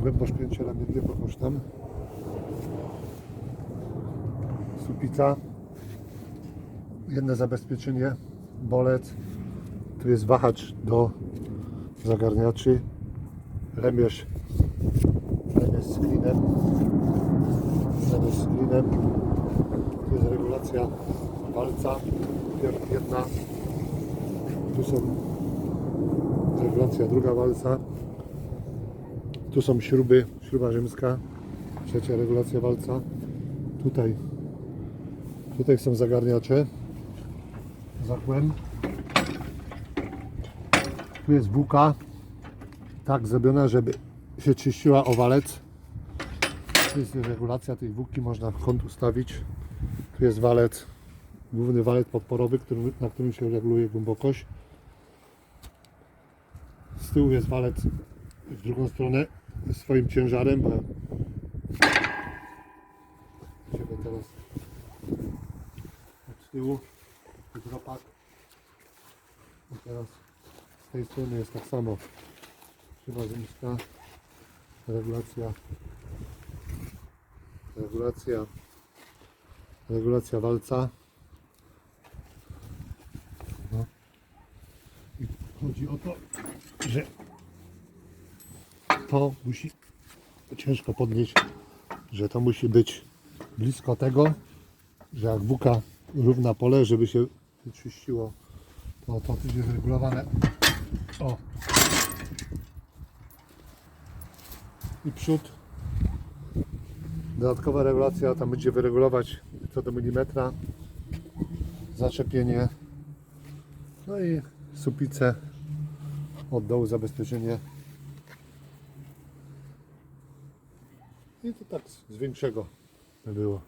głębokość pięcia ramienny pokaż tam. Supica. Jedno zabezpieczenie, bolec. Tu jest wahacz do zagarniaczy. Remierz. Remierz z klinem. Remierz z klinem. Tu jest regulacja. Pier- Jedna. Tu są regulacja druga walca. Tu są śruby, śruba rzymska, trzecia regulacja walca. Tutaj, tutaj są zagarniacze. Zakłem. Tu jest buka, tak zrobiona, żeby się czyściła o walec. Tu jest regulacja tej buki, można kąt ustawić. Tu jest walec, główny walec podporowy, który, na którym się reguluje głębokość. Z tyłu jest walec w drugą stronę swoim ciężarem, bo idziemy teraz od tyłu hydropak i teraz z tej strony jest tak samo. Szyba rzymska regulacja. Regulacja. Regulacja walca. No. i chodzi o to, że to musi ciężko podnieść, że to musi być blisko tego, że jak buka równa pole, żeby się wyczyściło, to to jest regulowane. O. I przód. Dodatkowa regulacja, tam będzie wyregulować co do milimetra zaczepienie. No i supice od dołu zabezpieczenie I to tak z większego by było.